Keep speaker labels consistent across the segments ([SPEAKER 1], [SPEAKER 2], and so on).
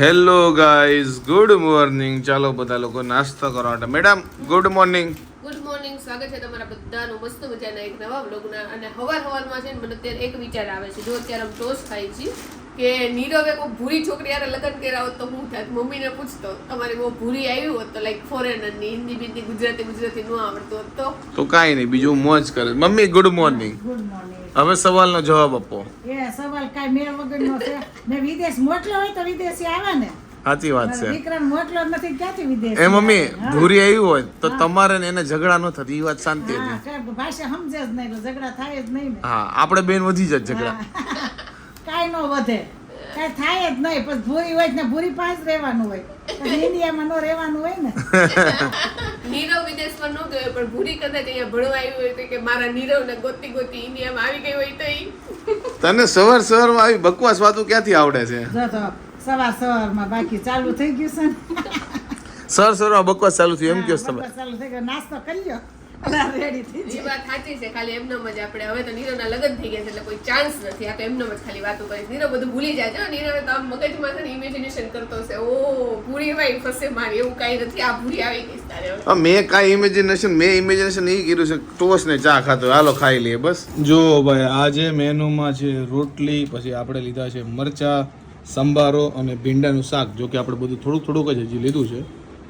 [SPEAKER 1] Hello guys good morning ચાલો બધા લોકો નાસ્તો કરવા માટે. Madam good morning
[SPEAKER 2] good morning સ્વાગત છે તમારા બધાનું મસ્ત મજાના એક નવા બ્લોગના અને હવાર હવારમાં છે ને મને અત્યારે એક વિચાર આવે છે. જો અત્યારે આમ ટોસ ખાઈ છીએ કે નીરવે કોઈ ભૂરી છોકરી યારે લગ્ન કર્યા હોત તો હું થાત? મમ્મીને પૂછતો તમારી બહુ ભૂરી આવી હોત તો લાઈક ફોરેનરની હિન્દી બિન્દી ગુજરાતી ગુજરાતી ન આવડતું હોત તો?
[SPEAKER 1] તો કાંઈ નહીં બીજું મોજ કરે. Mummy good morning
[SPEAKER 3] good morning
[SPEAKER 1] હવે સવાલનો જવાબ આપો.
[SPEAKER 3] એ સવાલ કાંઈ મેળ વગરનો છે. ને વિદેશ મોટલો હોય તો વિદેશી આવે ને.
[SPEAKER 1] સાચી વાત છે.
[SPEAKER 3] દીકરાને મોટલો નથી ક્યાંથી વિદેશ
[SPEAKER 1] એ મમ્મી ભૂરી આવી હોય તો તમારે ને એને ઝઘડા ન થતી એ વાત શાંતિ હતી.
[SPEAKER 3] ભાષા સમજે જ નહીં ઝઘડા થાય જ નહીં
[SPEAKER 1] હા આપણે બેન વધી જાય ઝઘડા.
[SPEAKER 3] કાઈ ન વધે. કાઈ થાય જ નહીં પણ ભૂરી હોય ને ભૂરી પાંચ રહેવાનું હોય. ઇન્ડિયામાં ન રહેવાનું હોય ને.
[SPEAKER 2] નીરવ વિદેશમાં ન ગયો પણ ભૂરી કદાચ અહીંયા ભણવા આવ્યું હોય તો કે મારા નીરવને ગોતી ગોતી ઇન્ડિયામાં આવી ગઈ હોય તો ઈ.
[SPEAKER 1] તને સવાર સવારમાં આવી બકવાસ વાતો ક્યાંથી આવડે છે?
[SPEAKER 3] સવાર સવારમાં બાકી ચાલુ થઈ ગયું છે
[SPEAKER 1] સર સવારમાં બકવાસ ચાલુ થયું એમ કહો છો તમે
[SPEAKER 3] ચાલુ થઈ ગયો. નાસ્તો કરી લ્યો. રેડી
[SPEAKER 2] વાત સાચી છે ખાલી એમનેમ જ આપણે હવે તો નીરવના લગ્ન થઈ ગયા છે એટલે કોઈ ચાન્સ નથી. આ તો એમનેમ જ ખાલી વાતો કરીશ નીરવ બધું ભૂલી જાય છે. નીરવે તો આમ મગજમાં છે ને ઇમેજિનેશન કરતો હશે ઓ પૂરી ભાઈ ફસે મારી એવું કાંઈ નથી. આ પૂરી આવી ગઈ તારે
[SPEAKER 1] મેં કાંઈ ઇમેજિનેશન મેં ઇમેજિનેશન એ કર્યું છે ટોસ ને ચા ખાતો. હાલો ખાઈ લઈએ બસ. જો ભાઈ આજે મેનુમાં છે રોટલી પછી આપણે લીધા છે મરચા સંભારો અને ભીંડાનું શાક જો કે આપણે બધું થોડુંક થોડુંક જ હજી લીધું છે.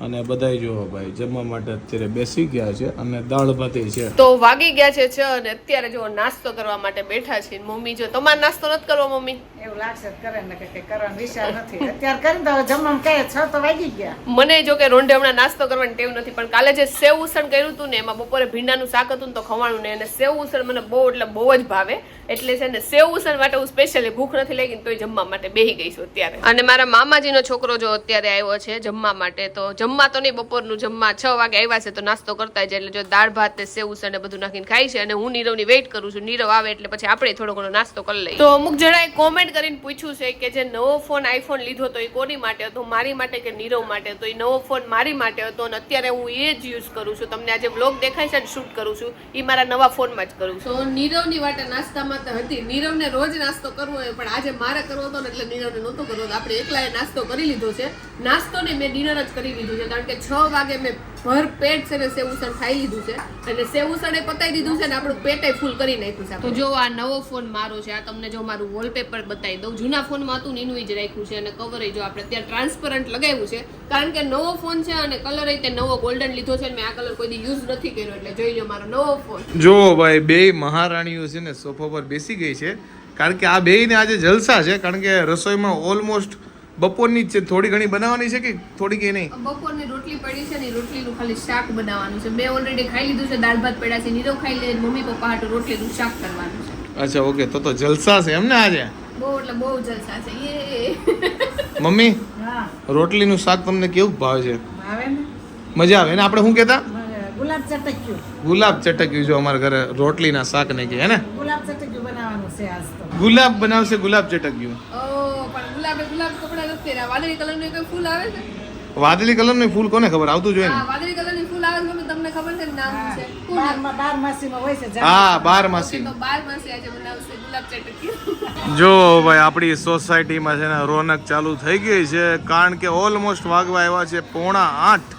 [SPEAKER 1] અને બધાય જો ભાઈ જમવા માટે અત્યારે બેસી ગયા છે અને દાળ ભાતી છે.
[SPEAKER 2] તો વાગી ગયા છે છ અને અત્યારે જો નાસ્તો કરવા માટે બેઠા છે. મમ્મી જો તમારે નાસ્તો નથી કરવો મમ્મી?
[SPEAKER 3] એવું લાગશે કરે ને કે કરવાનો વિચાર નથી. અત્યારે કરીને તો જમવા કે છ તો વાગી ગયા.
[SPEAKER 2] મને જો કે રોંઢે હમણાં નાસ્તો કરવાની ટેવ નથી પણ કાલે જે સેવ ઉસણ કર્યું હતું ને એમાં બપોરે ભીંડાનું શાક હતું ને તો ખવાણું ને અને સેવ ઉસણ મને બહુ એટલે બહુ જ ભાવે. એટલે છે ને સેવ ઉસણ માટે હું સ્પેશિયલી ભૂખ નથી લાગી તોય જમવા માટે બેહી ગઈ છું અત્યારે. અને મારા મામાજીનો છોકરો જો અત્યારે આવ્યો છે જમવા માટે તો જમવા તો નહીં બપોરનું જમવા છ વાગે આવ્યા છે તો નાસ્તો કરતા જાય એટલે જો દાળ ભાત ને સેવું છે ને બધું નાખીને ખાય છે અને હું નીરવની વેઇટ કરું છું નીરવ આવે એટલે પછી આપણે થોડો ઘણો નાસ્તો કરી લઈએ. તો અમુક જણાએ કોમેન્ટ કરીને પૂછ્યું છે કે જે નવો ફોન આઈફોન લીધો તો એ કોની માટે હતો મારી માટે કે નીરવ માટે તો એ નવો ફોન મારી માટે હતો અને અત્યારે હું એ જ યુઝ કરું છું. તમને આજે બ્લોગ દેખાય છે ને શૂટ કરું છું એ મારા નવા ફોનમાં જ કરું છું. તો નીરવની વાટે નાસ્તામાં તો હતી. નીરવને રોજ નાસ્તો કરવો હોય પણ આજે મારે કરવો હતો ને એટલે નીરવને નહોતો કરવો આપણે એકલાએ નાસ્તો કરી લીધો છે. નાસ્તો ને મેં ડિનર જ કરી લીધું છે કારણ કે છ વાગે મેં ભર પેટ છે ને સેવુસણ ખાઈ લીધું છે. અને સેવસણ એ પતાવી દીધું છે ને આપણું પેટે ફૂલ કરી નાખ્યું છે તો જો આ નવો ફોન મારો છે આ તમને જો મારું વોલપેપર બતાવી દઉં. જૂના ફોનમાં હતું ને એનું જ રાખ્યું છે અને કવર જો આપણે ત્યાં ટ્રાન્સપરન્ટ લગાવ્યું છે. કારણ કે નવો ફોન છે અને કલર તે નવો ગોલ્ડન લીધો છે અને મેં આ કલર કોઈ યુઝ નથી કર્યો. એટલે જોઈ લો મારો નવો ફોન.
[SPEAKER 1] જો ભાઈ બે મહારાણીઓ છે ને સોફા પર બેસી ગઈ છે. કારણ કે આ બેયને આજે જલસા છે કારણ કે રસોઈમાં ઓલમોસ્ટ બપોરની છે થોડી ઘણી બનાવવાની છે કે થોડી કે નહીં?
[SPEAKER 2] બપોરની રોટલી પડી છે ને રોટલીનું ખાલી શાક બનાવવાનું છે. મેં ઓલરેડી ખાઈ લીધું છે દાળ ભાત પડ્યા છે નીરો ખાઈ લે મમ્મી પપ્પા હાટું રોટલીનું શાક કરવાનું છે.
[SPEAKER 1] અચ્છા ઓકે તો તો જલસા છે એમ ને આજે?
[SPEAKER 2] બહુ એટલે બહુ જલસા છે. યે.
[SPEAKER 1] મમ્મી
[SPEAKER 3] હા.
[SPEAKER 1] રોટલીનું શાક તમને કેવું ભાવે છે?
[SPEAKER 3] ભાવે ને?
[SPEAKER 1] મજા આવે ને આપણે શું કહેતા?
[SPEAKER 3] ગુલાબ ચટક્યું.
[SPEAKER 1] ગુલાબ ચટક્યું જો અમારા ઘરે રોટલીના શાક ને કે હે ને?
[SPEAKER 3] ગુલાબ ચટક્યું બનાવવાનું છે આજ તો.
[SPEAKER 1] ગુલાબ બનાવશે ગુલાબ ચટક્યું.
[SPEAKER 2] ગુલાબે ગુલાબ કપડા નથી પહેર્યા. વાદળી કલરનું કોઈ ફૂલ આવે છે?
[SPEAKER 1] વાદળી કલરનું ફૂલ કોને ખબર? આવતું જોઈએ
[SPEAKER 2] હા વાદળી કલરની ફૂલ આવે છે તમને ખબર છે નામ છે? શું નામ?
[SPEAKER 3] બારમાં બાર માસીમાં હોય છે
[SPEAKER 1] હા બાર માસી
[SPEAKER 2] તો બાર માસે આજે બનાવશે ગુલાબ ચટકી.
[SPEAKER 1] જો ભાઈ આપણી સોસાયટીમાં છે ને રોનક ચાલુ થઈ ગઈ છે કારણ કે ઓલમોસ્ટ વાગવા આવ્યા છે પોણા આઠ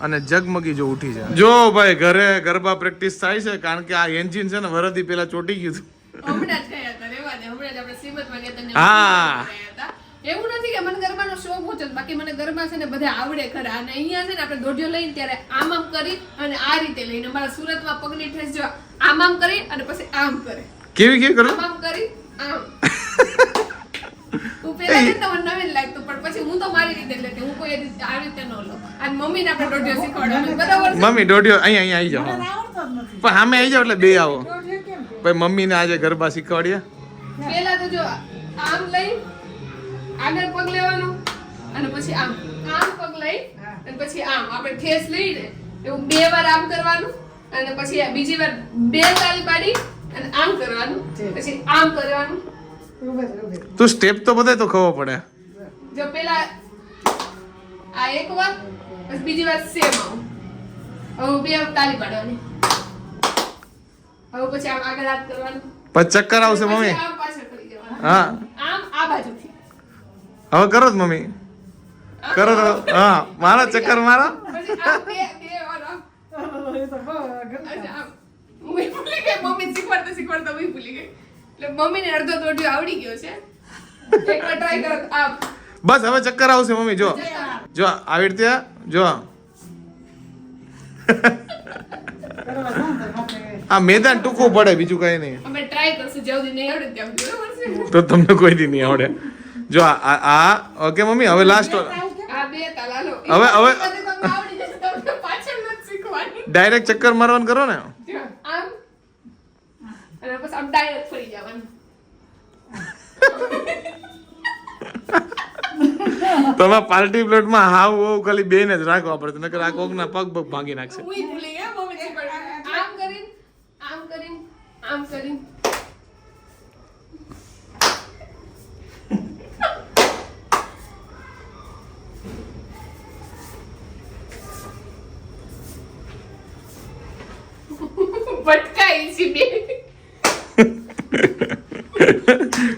[SPEAKER 1] અને જગમગી જો ઉઠી છે. જો ભાઈ ઘરે ગરબા પ્રેક્ટિસ થાય છે કારણ કે આ એન્જિન છે ને વરદી પેલા ચોટી ગયું હતું. હા.
[SPEAKER 2] કે મને ગરબાનો શોખ ઓછો છે. બાકી મને ગરબા છે ને બધા આવડે ખરા. અને અહીંયા છે ને આપણે દોઢિયો લઈને ત્યારે આમ આમ કરી અને આ રીતે લઈને અમારા સુરતમાં પગની ઠેસ જો આમ આમ કરી અને પછી આમ કરે.
[SPEAKER 1] કેવી કેવી કરો?
[SPEAKER 2] આમ આમ કરી આમ. હું પહેલા કે ને તો મને નવીન લાગતું પણ પછી હું તો મારી રીતે લેતી હું કોઈ રીતે આ રીતે ન લઉં અને મમ્મીને આપણે દોઢિયો શીખવાડવાનું બરાબર
[SPEAKER 1] મમ્મી દોઢિયો અહીંયા અહીંયા આવી જાઓ
[SPEAKER 3] મને આવડતો જ નથી.
[SPEAKER 1] પણ સામે આવી જાવ એટલે બે આવો.
[SPEAKER 3] પછી
[SPEAKER 1] મમ્મી ને આજે ગરબા શીખવાડીએ.
[SPEAKER 2] પહેલા તો જો આમ લઈ આગળ પગ લેવાનો અને પછી આમ. આમ પગ લઈ અને પછી આમ. આપણે ઠેસ લઈને એવું બે વાર આમ કરવાનું અને પછી આ બીજી વાર બે તાળી પાડી અને આમ કરવાનું. પછી આમ કરવાનું.
[SPEAKER 1] તું સ્ટેપ તો બધાય તો ખબર પડે.
[SPEAKER 2] જો પેલા આ એક વાર પછી બીજી વાર સેમ આવું હવે બે વાર તાળી પાડવાની. હવે પછી આમ આગળ હાથ કરવાનું.
[SPEAKER 1] પછી ચક્કર આવશે મમ્મી.
[SPEAKER 2] આમ પાછળ કરી જવાનું.
[SPEAKER 1] હા.
[SPEAKER 2] આમ આ બાજુથી.
[SPEAKER 1] હવે કરો જ મમ્મી. કરો તો હા મારો ચક્કર મારો.
[SPEAKER 2] મમ્મી શીખવાડતા શીખવાડતા હું ભૂલી ગઈ એટલે મમ્મીને અડધો દોઢિયો આવડી ગયો છે એકવાર ટ્રાય કરો
[SPEAKER 1] બસ હવે ચક્કર આવશે મમ્મી જો. જો આવી રીતે જો. આ મેદાન ટૂંકું પડે બીજું કઈ નહીં.
[SPEAKER 2] અમે ટ્રાય કરશું આવડે
[SPEAKER 1] તો તમને કોઈ દી નહીં આવડે. જો આ આ- ઓકે મમ્મી હવે લાસ્ટ
[SPEAKER 2] આ બે તાલા
[SPEAKER 1] હવે- હવે- ડાયરેક્ટ ચક્કર મારવાનું કરો ને. તમે પાર્ટી પ્લેટમાં હાવ હોવ ખાલી બેન જ રાખવા પડે નકર આ કોકના પગ પગ ભાંગી નાખશે.
[SPEAKER 2] આમ કરીને આમ કરીને આમ કરીને ભટકાઈ છે બે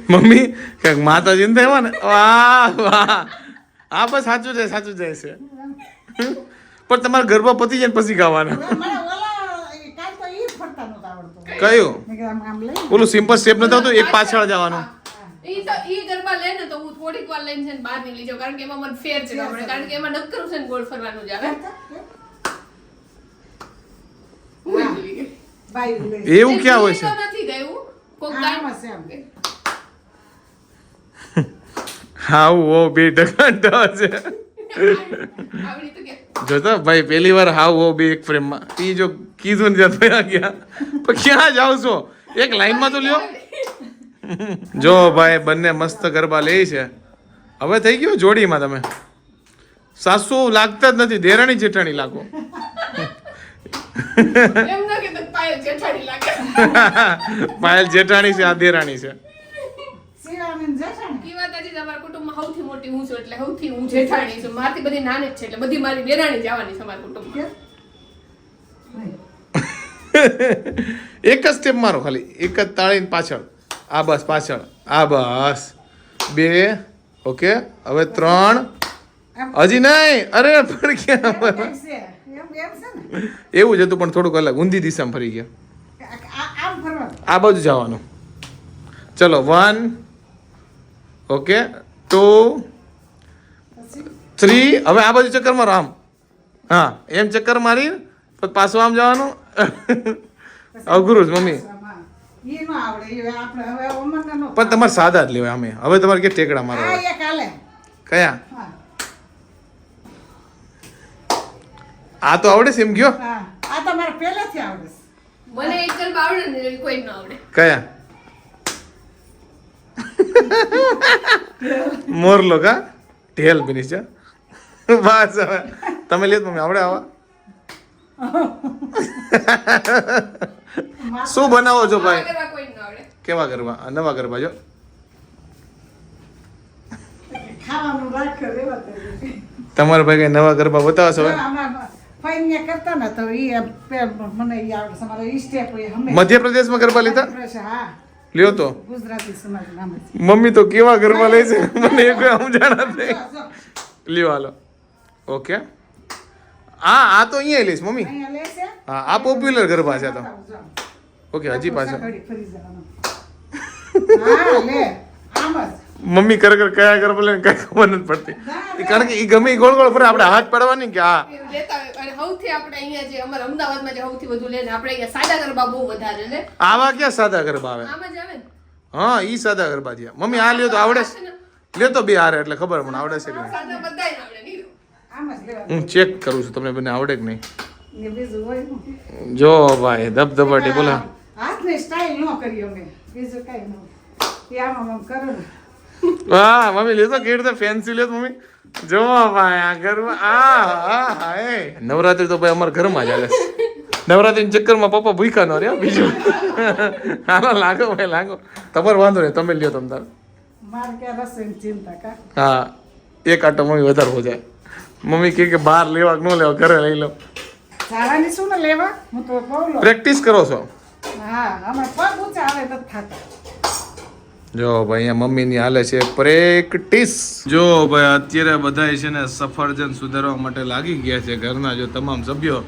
[SPEAKER 1] મમ્મી કંઈક માતાજી ને થયા ને વાહ વાહ. આ બસ સાચું છે સાચું જાય છે. પણ તમારા ગરબા પતી જાય ને પછી ગાવાના.
[SPEAKER 3] મને ઓલા એ કાંઈ તો ઈ ફરતા નહોતું આવડતું.
[SPEAKER 1] કયું? ઓલું સિમ્પલ સ્ટેપ નથી આવતું એક પાછળ જવાનું.
[SPEAKER 2] ઈ તો ઈ ગરબા લે ને તો હું થોડીક વાર લઈને છે ને બહાર નીકળી જાઉં કારણ કે એમાં મને ફેર છે આપણે કારણ કે એમાં નક્કરું છે ને ગોળ ફરવાનું જ આવે.
[SPEAKER 1] એવું ક્યાં હોય છે?
[SPEAKER 2] નથી ગયું.
[SPEAKER 3] હશે.
[SPEAKER 1] હાવ ઓ બી ટકા છે જોતો ભાઈ પહેલી વાર હાવ ઓ બી એક ફ્રેમમાં ઈ જો કીધું ને ત્યાં થયા ગયા. પણ ક્યાં જાવ છો? એક લાઈનમાં તો લ્યો. જો ભાઈ બંને મસ્ત ગરબા લે છે. હવે થઈ ગયો જોડીમાં તમે. સાસુ લાગતા જ નથી દેરાણી જેઠાણી લાગો.
[SPEAKER 2] એમ ના કે પાયલ જેઠાણી લાગે.
[SPEAKER 1] પાયલ જેઠાણી છે આ દેરાણી છે.
[SPEAKER 2] સૌથી મોટી હું છું એટલે સૌથી હું જેઠાણી છું. મારથી બધી નાની જ છે એટલે બધી મારી દેરાણી જવાની છે મારા કુટુંબમાં.
[SPEAKER 1] એક જ સ્ટેપ મારો ખાલી. એક જ તાળીને પાછળ. આ બસ પાછળ. આ બસ. બે. ઓકે. હવે ત્રણ. હજી નહીં. અરે પણ ક્યાં? એવું જ હતું પણ થોડુંક અલગ. ઊંધી દિશામાં ફરી ગયા.
[SPEAKER 3] આ
[SPEAKER 1] બાજુ જવાનું. ચલો વન ઓકે. ટુ થ્રી હવે આ બાજુ ચક્કર મારો આમ હા એમ ચક્કર મારી પછી પાછું આમ જવાનું. અઘરું જ મમ્મી. પણ તમારે સાદા જ લેવાય અમે. હવે તમારે કે ટેકડા
[SPEAKER 3] આ
[SPEAKER 1] મારવા કયા? આ તો આવડે છે એમ ગયો?
[SPEAKER 3] આ તો પહેલેથી આવડે
[SPEAKER 2] મને એક ગરબા આવડે ને કોઈ ન આવડે.
[SPEAKER 1] કયા? મોરલો કા? ઢેલ બની છે બસ હવે. તમે લેત મમ્મી આવડે આવા. શું બનાવો છો ભાઈ? કેવા ગરબા? નવા ગરબા જો. તમારા ભાઈ કઈ નવા ગરબા બતાવશો મધ્યપ્રદેશમાં ગરબા લીધા? લ્યો તો.
[SPEAKER 3] ગુજરાતી સમાજ નામ
[SPEAKER 1] મમ્મી તો કેવા ગરબા લે છે? મને એ કોઈ સમજાણા નહીં. લ્યો હાલો. ઓકે. હા આ તો અહીંયા લઈશ મમ્મી. હા આ પોપ્યુલર ગરબા છે તો. ઓકે હજી પાછા
[SPEAKER 3] લે
[SPEAKER 1] મમ્મી કર કર કયા કર બોલે કઈ ખબર નથી પડતી. કારણ કે એ ગમે ગોળ ગોળ ફરે આપણે હાથ પાડવાની કે હા.
[SPEAKER 2] સૌથી આપણે અહીંયા જે અમારા અમદાવાદમાં જે સૌથી વધુ લે ને આપણે અહીંયા સાદા ગરબા બહુ વધારે લે.
[SPEAKER 1] આવા ક્યાં સાદા ગરબા આવે?
[SPEAKER 2] આમાં જ આવે
[SPEAKER 1] હા ઈ સાદા ગરબા છે. મમ્મી આ લ્યો તો આવડે લ્યો તો બે હારે એટલે ખબર મને આવડે છે કે
[SPEAKER 2] સાદા બધાય આવડે નહીં
[SPEAKER 3] આમ જ લેવાનું
[SPEAKER 1] હું ચેક કરું છું તમને બને આવડે કે નહીં?
[SPEAKER 3] ને બીજું હોય ને.
[SPEAKER 1] જો ભાઈ ધબધબાટી બોલા.
[SPEAKER 3] હાથની સ્ટાઈલ ન કરી અમે. બીજું કઈ ન. આમ આમ કરો ને.
[SPEAKER 1] વાહ મમ્મી લેતો કેવી રીતે ફેન્સી લે મમ્મી. જો ભાઈ આ ઘરમાં આ હા હા એ. નવરાત્રી તો ભાઈ અમારા ઘરમાં છે. નવરાત્રીના ચક્કરમાં પપ્પા ભૂખ્યા ન રહ્યા બીજું. હાલો લાગો ભાઈ લાગો. તમારે વાંધો નહીં તમે લ્યો તમ તાર.
[SPEAKER 3] કા?
[SPEAKER 1] હા એક આટો મમ્મી વધારે હો જાય. મમ્મી કહે કે બહાર લેવા કે ન લેવા ઘરે લઈ લો.
[SPEAKER 3] જાવાની શું ને લેવા? હું તો કહું લો.
[SPEAKER 1] પ્રેક્ટિસ કરો છો.
[SPEAKER 3] હા અમારે પગ ઊંચા આવે તો થતા.
[SPEAKER 1] જો ભાઈ, અહીંયા મમ્મીની હાલે છે પ્રેક્ટિસ. જો ભાઈ, અત્યારે બધા છે ને સફરજન સુધારવા માટે લાગી ગયા છે ઘરના જો તમામ સભ્યો.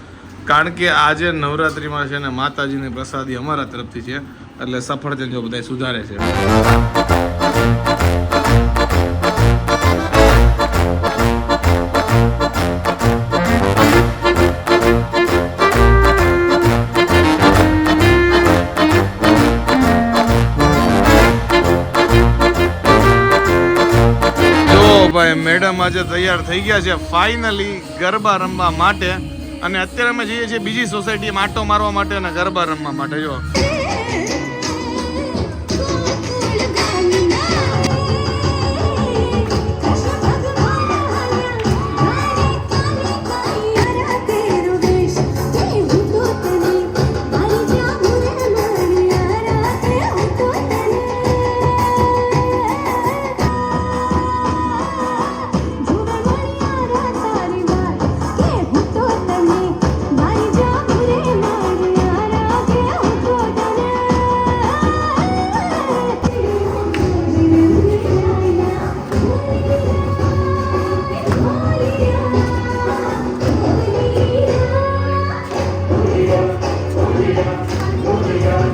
[SPEAKER 1] કારણ કે આજે નવરાત્રિમાં છે ને માતાજીની પ્રસાદી અમારા તરફથી છે. એટલે સફરજન જો બધા સુધારે છે. ભાઈ, મેડમ આજે તૈયાર થઈ ગયા છે. ફાઇનલી ગરબા રમવા માટે. અને અત્યારે અમે જઈએ છીએ બીજી સોસાયટીમાં આટો મારવા માટે અને ગરબા રમવા માટે. જો તો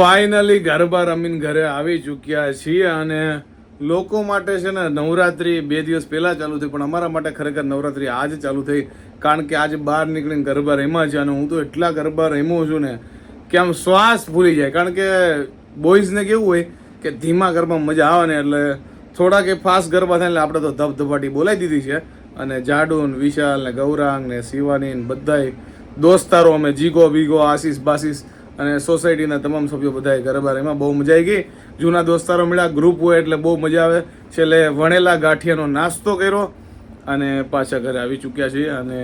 [SPEAKER 1] ફાઇનલી ગરબા રમીને ઘરે આવી ચૂક્યા છીએ અને લોકો માટે છે ને નવરાત્રી બે દિવસ પહેલાં ચાલુ થઈ, પણ અમારા માટે ખરેખર નવરાત્રી આજ ચાલુ થઈ, કારણ કે આજે બહાર નીકળીને ગરબા રમ્યા છે અને હું તો એટલા ગરબા રમ્યો છું ને કે આમ શ્વાસ ભૂલી જાય. કારણ કે બોયઝને કેવું હોય કે ધીમા ગરબા મજા આવે ને એટલે થોડા કે ફાસ્ટ ગરબા થાય એટલે આપણે તો ધબધબાટી બોલાવી દીધી છે. અને જાડુન વિશાલ ને ગૌરાંગ ને શિવાની ને બધાય દોસ્તારો અમે જીગો બીગો આશીષ બાશીષ અને સોસાયટીના તમામ સભ્યો બધાએ ગરબા એમાં બહુ મજા આવી ગઈ. જૂના દોસ્તારો મળ્યા ગ્રુપ હોય એટલે બહુ મજા આવે. છેલ્લે વણેલા ગાંઠિયાનો નાસ્તો કર્યો અને પાછા ઘરે આવી ચૂક્યા છીએ અને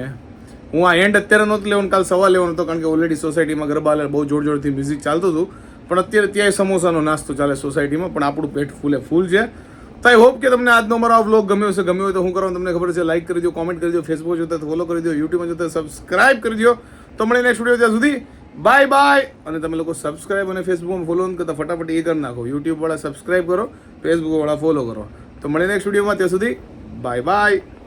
[SPEAKER 1] હું આ એન્ડ અત્યારે નહોતું લેવાનું, કાલ સવાર લેવાનો હતો કારણ કે ઓલરેડી સોસાયટીમાં ગરબા બહુ જોર જોરથી મ્યુઝિક ચાલતું હતું. પણ અત્યારે ત્યાંય સમોસાનો નાસ્તો ચાલે સોસાયટીમાં, પણ આપણું પેટ ફૂલે ફૂલ છે. તો આઈ હોપ કે તમને આજનો મારો આ વ્લોગ ગમ્યો હશે. ગમ્યો હોય તો હું કરવાનું તમને ખબર છે લાઇક કરી દો કોમેન્ટ કરી દો ફેસબુક જોતા ફોલો કરી દો યુટ્યુબમાં જોતા સબસ્ક્રાઇબ કરી દો તો મળીને નેક્સ્ટ વીડિયો ત્યાં સુધી. બાય બાય અને તમે લોકો સબસ્ક્રાઈબ અને ફેસબુકમાં ફોલો કરતા ફટાફટ એ કરી નાખો. યુટ્યુબવાળા સબસ્ક્રાઈબ કરો ફેસબુકવાળા ફોલો કરો. તો મળીને નેક્સ્ટ વિડીયોમાં ત્યાં સુધી બાય બાય